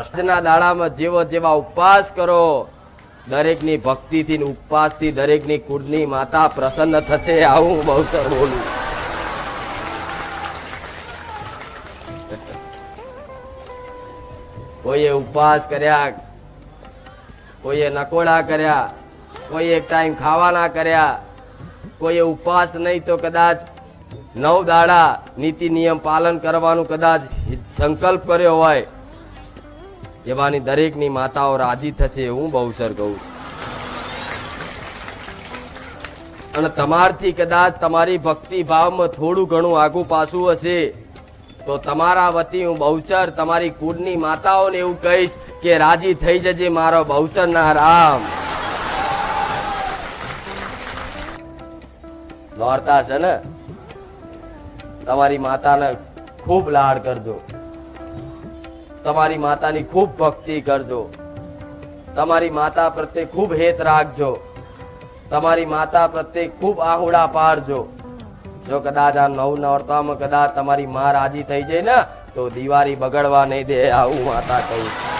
આજના દાડામાં જેવો જેવા ઉપવાસ કરો, દરેકની ભક્તિથી ઉપવાસથી દરેકની કુળની માતા પ્રસન્ન થશે, આવું હું બહુ બોલું. કોઈએ ઉપવાસ કર્યા, કોઈએ નકોડા કર્યા કોઈ એક ટાઈમ ખાવાના કર્યા, કોઈએ ઉપવાસ નહીં તો કદાચ નવ દાડા નીતિ નિયમ પાલન કરવાનું કદાચ સંકલ્પ કર્યો હોય એવાની દરેકની માતાઓ રાજી થશે હું બહુસર કહું અને તમારથી કદાચ તમારી ભક્તિ ભાવમાં થોડું ઘણું આગું પાછું હશે, તો તમારા વતી હું બહુચર તમારી કુળની માતાઓને એવું કહીશ કે રાજી થઈ જજે મારો બહુચર ના રામ દોડતા છે ને? તમારી માતાને ખૂબ લાડ કરજો. તમારી માતાની ખૂબ ભક્તિ કરજો. તમારી માતા પ્રત્યે ખૂબ હેત રાખજો. તમારી માતા પ્રત્યે ખૂબ આહુડા પાડજો. જો કદાચ આ નવ નોરતામાં કદાચ તમારી માં રાજી થઈ જાય ને, તો દિવાળી બગડવા નહીં દે આવું માતા કહું.